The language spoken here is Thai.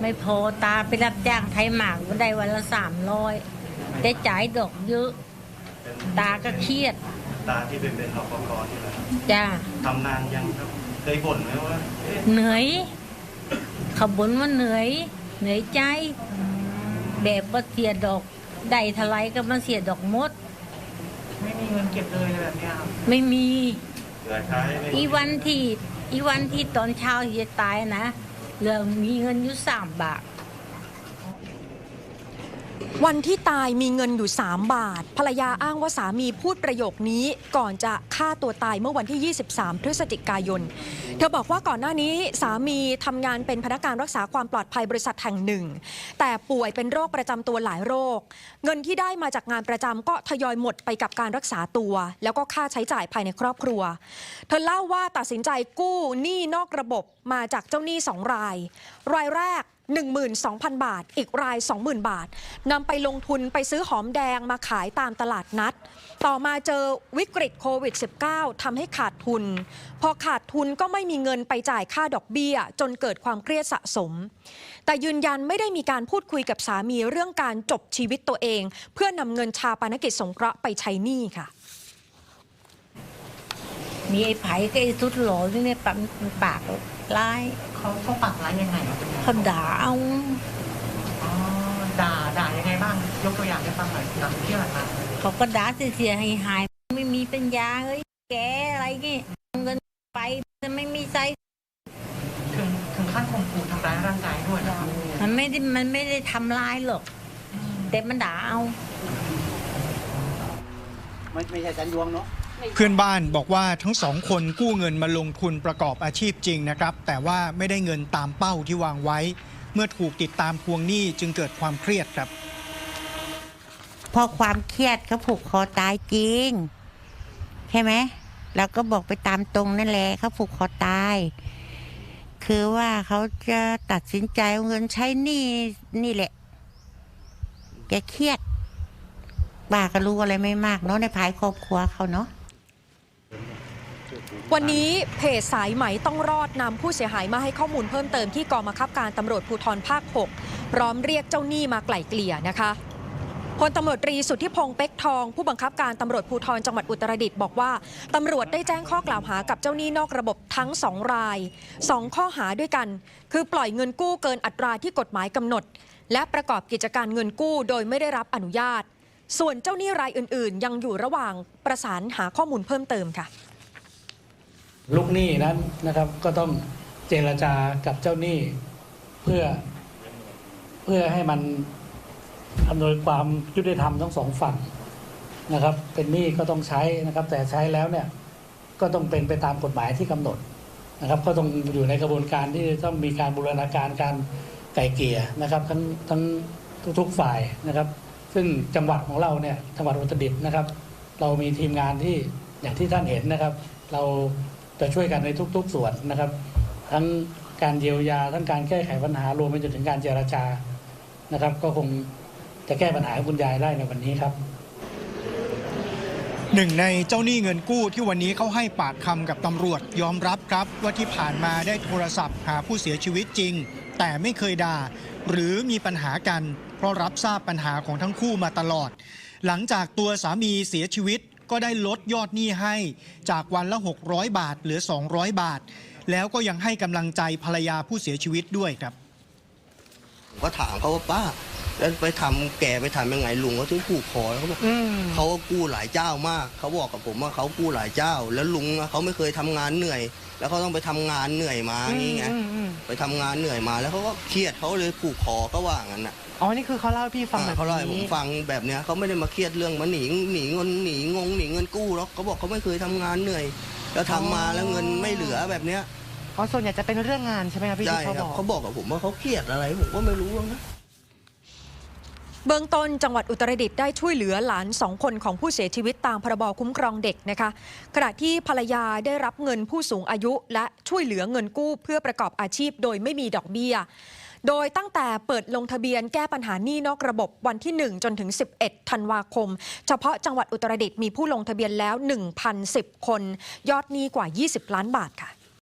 ไม่พอตาไปรับจ้างไทยหมากก็ได้วันละสามร้อยได้จ่ายดอกเยอะเป็นตาก็เครียด ตาที่เป็นเป็นรปภนี่แหละจ้า ทำนานยังครับ เคยบ่นไหมว่าเอ๊ะเหนื่อยเขาบ่นว่าเหนื่อย เหนื่อยใจ แบบว่าเสียดอก ได้เทลายก็มาเสียดอกมด ไม่มีเงินเก็บเลยอะไรแบบเนี้ยครับไม่มี เหลือใช้ไม่มีอีวันที่ อีวันที่ตอนเช้าที่จะตายนะ เรื่อมีเงินอยู่สามบาท วันที่ตายมีเงินอยู่ 3 บาท ภรรยาอ้างว่าสามีพูดประโยคนี้ก่อนจะฆ่าตัวตายเมื่อวันที่ 23 พฤศจิกายน เธอบอกว่าก่อนหน้านี้สามีทำงานเป็นพนักงานรักษาความปลอดภัยบริษัทแห่งหนึ่ง แต่ป่วยเป็นโรคประจำตัวหลายโรค เงินที่ได้มาจากงานประจำก็ทยอยหมดไปกับการรักษาตัว แล้วก็ค่าใช้จ่ายภายในครอบครัว เธอเล่าว่าตัดสินใจกู้หนี้นอกระบบมาจากเจ้าหนี้สองราย รายแรก 12,000 บาท อีกราย 20,000 บาทนำไปลงทุนไปซื้อหอมแดงมาขายตามตลาดนัด ต่อมาเจอวิกฤตโควิด -19 ทำให้ขาดทุน พอขาดทุนก็ไม่มีเงินไปจ่ายค่าดอกเบี้ย จนเกิดความเครียดสะสม แต่ยืนยันไม่ได้มีการพูดคุยกับสามีเรื่องการจบชีวิตตัวเอง เพื่อนำเงินชาปนกิจสงเคราะห์ไปใช้หนี้ค่ะมีไอ้ไผ่ก็ไอ้สุดหล่อที่เนี่ยปากปากร้าย เขาเขาปักร้ายยังไงครับคุณยายเขาด่าเอาอ๋อด่าด่ายังไงบ้าง ยกตัวอย่างให้ฟังหน่อยหลังที่ผ่านมาเขาก็ด่าเสียหายหายๆไม่มีปัญญาเฮ้ยแกอะไรงี้เงินไปไม่มีใจ ถึงถึงขั้นข่มขู่ทำร้ายร่างกายด้วยนะครับมันไม่ได้มันไม่ได้ทำร้ายหรอกแต่มันด่าเอา ไม่ไม่ใช่จันยวงเนาะ เพื่อนบ้านบอกว่าทั้งสองคนกู้เงินมาลงทุนประกอบอาชีพจริงนะครับ แต่ว่าไม่ได้เงินตามเป้าที่วางไว้ เมื่อถูกติดตามทวงหนี้จึงเกิดความเครียดครับพราะความเครียดเขาผูกคอตายจริง ใช่ไหมเราก็บอกไปตามตรงนั่นแหละเขาผูกคอตาย คือว่าเขาจะตัดสินใจเอาเงินใช้หนี้นี่แหละแกเครียดป้าก็รู้อะไรไม่มากเนาะในภายครอบครัวเขาเนาะ วันนี้เพจสายไหมต้องรอดนำผู้เสียหายมาให้ข้อมูลเพิ่มเติมที่กองบังคับการตำรวจภูธรภาค 6 พร้อมเรียกเจ้าหนี้มาไกล่เกลี่ยนะคะพลตำรวจตรีสุทธิพงษ์เป็กทอง ผู้บังคับการตำรวจภูธรจังหวัดอุตรดิตถ์บอกว่าตำรวจได้แจ้งข้อกล่าวหากับเจ้าหนี้นอกระบบทั้งสองรายสองข้อหาด้วยกัน คือปล่อยเงินกู้เกินอัตราที่กฎหมายกำหนด และประกอบกิจการเงินกู้โดยไม่ได้รับอนุญาต ส่วนเจ้าหนี้รายอื่น ๆ ยังอยู่ระหว่างประสานหาข้อมูลเพิ่มเติมค่ะ ลูกหนี้นั้นนะครับ ก็ต้องเจรจากับเจ้าหนี้เพื่อเพื่อให้มันอำนวยความยุติธรรมทั้งสองฝั่งนะครับ เป็นหนี้ก็ต้องใช้นะครับ แต่ใช้แล้วเนี่ยก็ต้องเป็นไปตามกฎหมายที่กำหนดนะครับ ก็ต้องอยู่ในกระบวนการที่ต้องมีการบูรณาการการไก่เกี่ยนะครับทั้งทั้งทุกๆฝ่ายนะครับ ซึ่งจังหวัดของเราเนี่ยจังหวัดอุตรดิตถ์นะครับ เรามีทีมงานที่อย่างที่ท่านเห็นนะครับ เรา จะช่วยกันในทุก ๆ ส่วนนะครับ ทั้งการเยียวยาทั้งการแก้ไขปัญหารวมไปจนถึงการเจรจานะครับ ก็คงจะแก้ปัญหาคุณยายได้ในวันนี้ครับหนึ่งในเจ้าหนี้เงินกู้ที่วันนี้เขาให้ปากคำกับตำรวจยอมรับครับ ว่าที่ผ่านมาได้โทรศัพท์หาผู้เสียชีวิตจริง แต่ไม่เคยด่า หรือมีปัญหากัน เพราะรับทราบปัญหาของทั้งคู่มาตลอด หลังจากตัวสามีเสียชีวิต ก็ได้ลดยอดหนี้ให้จากวันละ 600 บาท เหลือ 200 บาท แล้วก็ยังให้กำลังใจภรรยาผู้เสียชีวิตด้วยครับผมก็ถามเขาว่าป้าแล้วไปทำแกไปทำยังไงลุงเขาถึงผูกคอแล้วเขาบอกเขาก็กู้หลายเจ้ามาก เขาบอกกับผมว่าเขากู้หลายเจ้า แล้วลุงอะเขาไม่เคยทำงานเหนื่อย แล้วเขาต้องไปทำงานเหนื่อยมาอย่างงี้ไงไปทำงานเหนื่อยมาแล้วเขาก็เครียดเขาเลยผูกคอก็ว่างั้นน่ะ อ๋อ นี่คือเขาเล่าให้พี่ฟังแบบอ่าเขาเล่าให้ผมนี้ฟังแบบเนี้ยเขาไม่ได้มาเครียดเรื่องมาหนีหนีเงินหนีงงหนีเงินกู้หรอกเขาบอกเขาไม่เคยทำงานเหนื่อยแล้วทำมาแล้วเงินไม่เหลือแบบเนี้ยอ๋อส่วนใหญ่จะเป็นเรื่องงานใช่ไหมครับพี่ใช่ที่เขาครับบอก เขาบอกกับผมว่าเขาเครียดอะไรผมก็ไม่รู้นะ เบื้องต้นจังหวัดอุตรดิตถ์ได้ช่วยเหลือหลานสองคนของผู้เสียชีวิตตามพรบคุ้มครองเด็กนะคะ ขณะที่ภรรยาได้รับเงินผู้สูงอายุ และช่วยเหลือเงินกู้เพื่อประกอบอาชีพโดยไม่มีดอกเบี้ย โดยตั้งแต่เปิดลงทะเบียนแก้ปัญหาหนี้นอกระบบวันที่ 1 จนถึง 11 ธันวาคม เฉพาะจังหวัดอุตรดิตถ์มีผู้ลงทะเบียนแล้ว 1,010 คน ยอดหนี้กว่า 20 ล้านบาทค่ะ